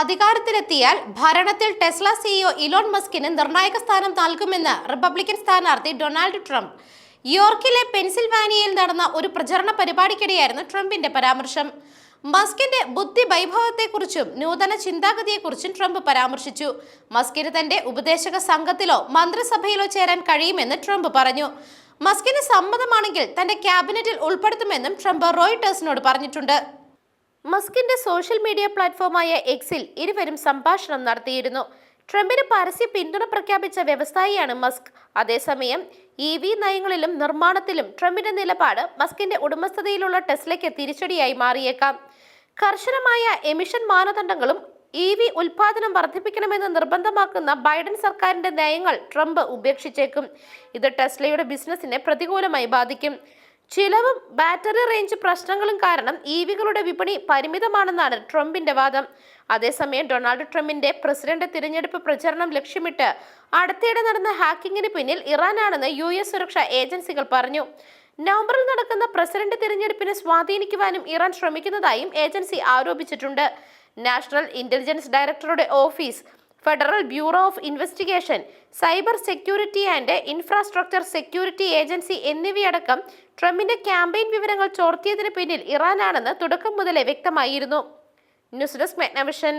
അധികാരത്തിലെത്തിയാൽ ഭരണത്തിൽ Tesla CEO Elon മസ്കിന് നിർണായക സ്ഥാനം നൽകുമെന്ന് റിപ്പബ്ലിക്കൻ സ്ഥാനാർത്ഥി ഡൊണാൾഡ് ട്രംപ്. യോർക്കിലെ പെൻസിൽവാനിയയിൽ നടന്ന ഒരു പ്രചരണ പരിപാടിക്കിടെയായിരുന്നു ട്രംപിന്റെ പരാമർശം. മസ്കിന്റെ ബുദ്ധി വൈഭവത്തെക്കുറിച്ചും നൂതന ചിന്താഗതിയെക്കുറിച്ചും ട്രംപ് പരാമർശിച്ചു. മസ്കിന് തന്റെ ഉപദേശക സംഘത്തിലോ മന്ത്രിസഭയിലോ ചേരാൻ കഴിയുമെന്ന് ട്രംപ് പറഞ്ഞു. മസ്കിന് സമ്മതമാണെങ്കിൽ തന്റെ ക്യാബിനറ്റിൽ ഉൾപ്പെടുത്തുമെന്നും ട്രംപ് റോയിട്ടേഴ്സിനോട് പറഞ്ഞിട്ടുണ്ട്. മസ്കിന്റെ സോഷ്യൽ മീഡിയ പ്ലാറ്റ്ഫോമായ എക്സിൽ ഇരുവരും സംഭാഷണം നടത്തിയിരുന്നു. ട്രംപിന് പരസ്യ പിന്തുണ പ്രഖ്യാപിച്ച വ്യവസായിയാണ് മസ്ക്. അതേസമയം ഇ വി നയങ്ങളിലും നിർമ്മാണത്തിലും ട്രംപിന്റെ നിലപാട് മസ്കിന്റെ ഉടമസ്ഥതയിലുള്ള ടെസ്ലയ്ക്ക് തിരിച്ചടിയായി മാറിയേക്കാം. കർശനമായ എമിഷൻ മാനദണ്ഡങ്ങളും ഇ വി ഉൽപാദനം വർദ്ധിപ്പിക്കണമെന്ന് നിർബന്ധമാക്കുന്ന ബൈഡൻ സർക്കാരിന്റെ നയങ്ങൾ ട്രംപ് ഉപേക്ഷിച്ചേക്കും. ഇത് ടെസ്ലയുടെ ബിസിനസിനെ പ്രതികൂലമായി ബാധിക്കും. ചിലവും ബാറ്ററി റേഞ്ച് പ്രശ്നങ്ങളും കാരണം ഇ വികളുടെ വിപണി പരിമിതമാണെന്നാണ് ട്രംപിന്റെ വാദം. അതേസമയം ഡൊണാൾഡ് ട്രംപിന്റെ പ്രസിഡന്റ് തിരഞ്ഞെടുപ്പ് പ്രചരണം ലക്ഷ്യമിട്ട് അടുത്തിടെ നടന്ന ഹാക്കിങ്ങിന് പിന്നിൽ ഇറാനാണെന്ന് യു എസ് സുരക്ഷാ ഏജൻസികൾ പറഞ്ഞു. നവംബറിൽ നടക്കുന്ന പ്രസിഡന്റ് തിരഞ്ഞെടുപ്പിനെ സ്വാധീനിക്കുവാനും ഇറാൻ ശ്രമിക്കുന്നതായും ഏജൻസി ആരോപിച്ചിട്ടുണ്ട്. നാഷണൽ ഇന്റലിജൻസ് ഡയറക്ടറുടെ office federal bureau of investigation cyber security and infrastructure security agency എന്നിവയടക്കം ട്രംപിന്റെ ക്യാമ്പയിൻ വിവരങ്ങൾ ചോർത്തിയതിന് പിന്നിൽ ഇറാനാണെന്ന് തുടക്കം മുതലേ വ്യക്തമായിരുന്നു. News desk മെഗ്നവിഷൻ.